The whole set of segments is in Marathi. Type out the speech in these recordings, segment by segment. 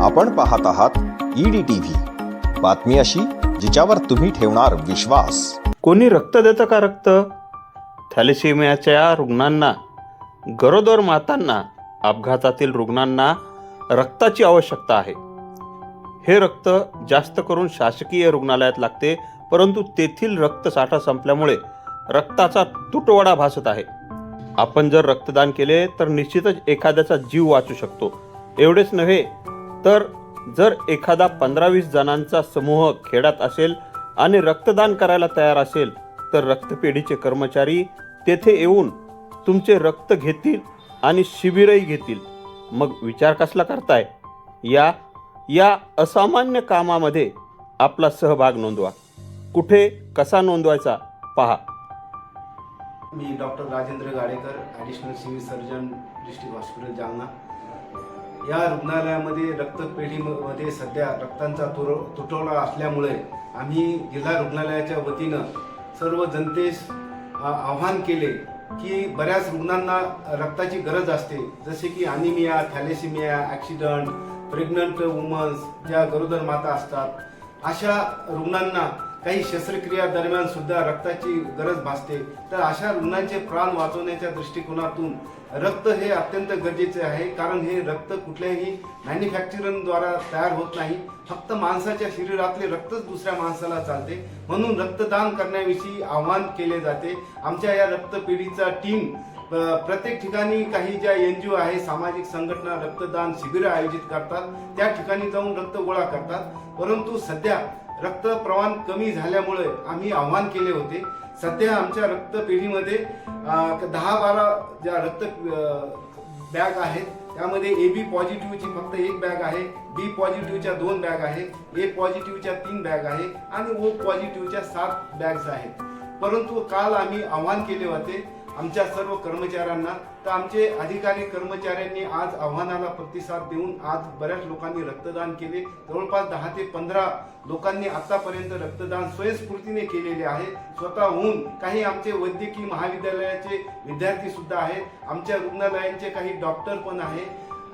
आपण पाहत आहात ईडी टीव्ही बातमी अशी जिच्यावर तुम्ही ठेवणार विश्वास. कोणी रक्त देतं का रक्त? थॅलेसिमियाच्या रुग्णांना गरोदर मातांना अपघातातील रुग्णांना रक्ताची आवश्यकता आहे. हे रक्त जास्त करून शासकीय रुग्णालयात लागते परंतु तेथील रक्तसाठा संपल्यामुळे रक्ताचा तुटवडा भासत आहे. आपण जर रक्तदान केले तर निश्चितच एखाद्याचा जीव वाचू शकतो. एवढेच नव्हे तर जर एखादा पंधरा वीस जणांचा समूह खेड्यात असेल आणि रक्तदान करायला तयार असेल तर रक्तपेढीचे कर्मचारी तेथे येऊन तुमचे रक्त घेतील आणि शिबिरही घेतील. मग विचार कसला करताय? या या असामान्य कामामध्ये आपला सहभाग नोंदवा. कुठे कसा नोंदवायचा? पहा. मी doctor Rajendra Gadekar additional civil surgeon district hospital Jalna. या रुग्णालयामध्ये रक्तपेढीमध्ये सध्या रक्तांचा तुर तुटवडा असल्यामुळे आम्ही जिल्हा रुग्णालयाच्या वतीनं सर्व जनतेस आव्हान केले की बऱ्याच रुग्णांना रक्ताची गरज असते. जसे की anaemia thalassaemia accident pregnant womans ज्या गरोदर माता असतात अशा रुग्णांना काही शस्त्रक्रिया दरम्यान सुद्धा रक्ताची गरज भासते. तर अशा रुग्णांचे प्राण वाचवण्याच्या दृष्टिकोनातून रक्त हे अत्यंत गरजेचे आहे. कारण हे रक्त कुठल्याही मॅन्युफॅक्चरिंगद्वारा तयार होत नाही. फक्त माणसाच्या शरीरातले रक्तच दुसऱ्या माणसाला चालते. म्हणून रक्तदान करण्याविषयी आव्हान केले जाते. आमच्या या रक्तपेढीचा टीम प्रत्येक ठिकाणी काही ज्या एन जी ओ आहे सामाजिक संघटना रक्तदान शिबिरं आयोजित करतात. त्या ठिकाणी जाऊन रक्त गोळा करतात. परंतु सध्या रक्त प्रमाण कमी झाल्यामुळे आम्ही आव्हान केले होते. सध्या आमच्या रक्तपेढीमध्ये दहा बारा ज्या रक्त बॅग आहेत त्यामध्ये ए बी पॉझिटिव्हची फक्त एक बॅग आहे बी पॉझिटिव्हच्या दोन बॅग आहे ए पॉझिटिव्हच्या तीन बॅग आहे आणि ओ पॉझिटिव्हच्या सात बॅग्स आहेत. परंतु काल आम्ही आव्हान केले होते आमच्या सर्व कर्मचाऱ्यांना तर आमचे अधिकारी कर्मचाऱ्यांनी आज आव्हानाला प्रतिसाद देऊन आज बऱ्याच लोकांनी रक्तदान केले. जवळपास दहा ते पंधरा लोकांनी आतापर्यंत रक्तदान स्वयंस्फूर्तीने केलेले आहे. स्वतःहून काही आमचे वैद्यकीय महाविद्यालयाचे विद्यार्थी सुद्धा आहेत. आमच्या रुग्णालयांचे काही डॉक्टर पण आहे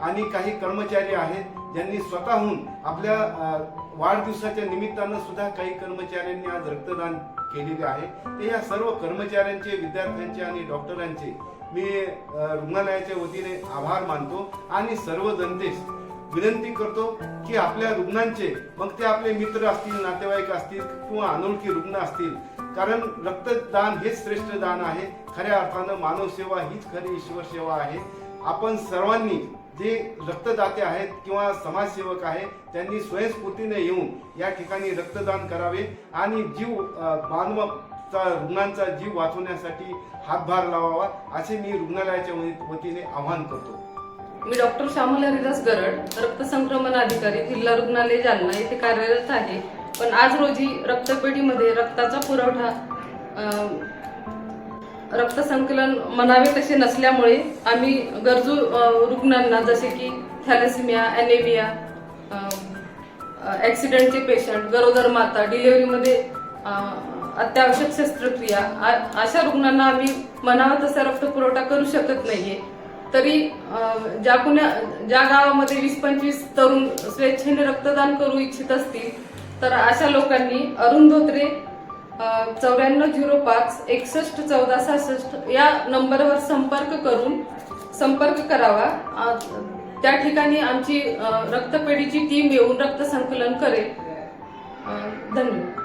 आणि काही कर्मचारी आहेत ज्यांनी स्वतःहून आपल्या वाढदिवसाच्या निमित्तानं सुद्धा काही कर्मचाऱ्यांनी आज रक्तदान केलेले आहे. ते या सर्व कर्मचाऱ्यांचे विद्यार्थ्यांचे आणि डॉक्टरांचे मी रुग्णालयाच्या वतीने आभार मानतो आणि सर्व जनतेस विनंती करतो की आपल्या रुग्णांचे मग ते आपले मित्र असतील नातेवाईक असतील किंवा अनोळखी रुग्ण असतील कारण रक्तदान हेच श्रेष्ठ दान आहे. खऱ्या अर्थानं मानव सेवा हीच खरी ईश्वर सेवा आहे. आपण सर्वांनी जे रक्तदाते आहेत किंवा समाजसेवक आहेत त्यांनी स्वयंस्फूर्तीने येऊन या ठिकाणी रक्तदान करावे आणि जीव अ, रुग्णांचा जीव वाचवण्यासाठी हातभार लावावा असे मी रुग्णालयाच्या वतीने आवाहन करतो. मी डॉक्टर श्यामल हरिदास गरड रक्तसंक्रमण अधिकारी जिल्हा रुग्णालय जालना येथे कार्यरत आहे. पण आज रोजी रक्तपेढीमध्ये रक्ताचा पुरवठा रक्तसंकलन म्हणावे तसे नसल्यामुळे आम्ही गरजू रुग्णांना जसे की थॅलेसिमिया ॲनेमिया ॲक्सिडेंटचे पेशंट गरोदर माता डिलिव्हरीमध्ये अत्यावश्यक शस्त्रक्रिया आ- अशा रुग्णांना आम्ही म्हणावा तसा रक्त पुरवठा करू शकत नाहीये. तरी ज्या कुण्या ज्या गावामध्ये वीस पंचवीस तरुण स्वेच्छेने रक्तदान करू इच्छित असतील तर अशा लोकांनी अरुण धोत्रे चौऱ्याण्णव झिरो पाच एकसष्ट चौदा सहासष्ट या नंबरवर संपर्क करून संपर्क करावा. त्या ठिकाणी आमची रक्तपेढीची टीम येऊन रक्त संकलन करेल. धन्यवाद.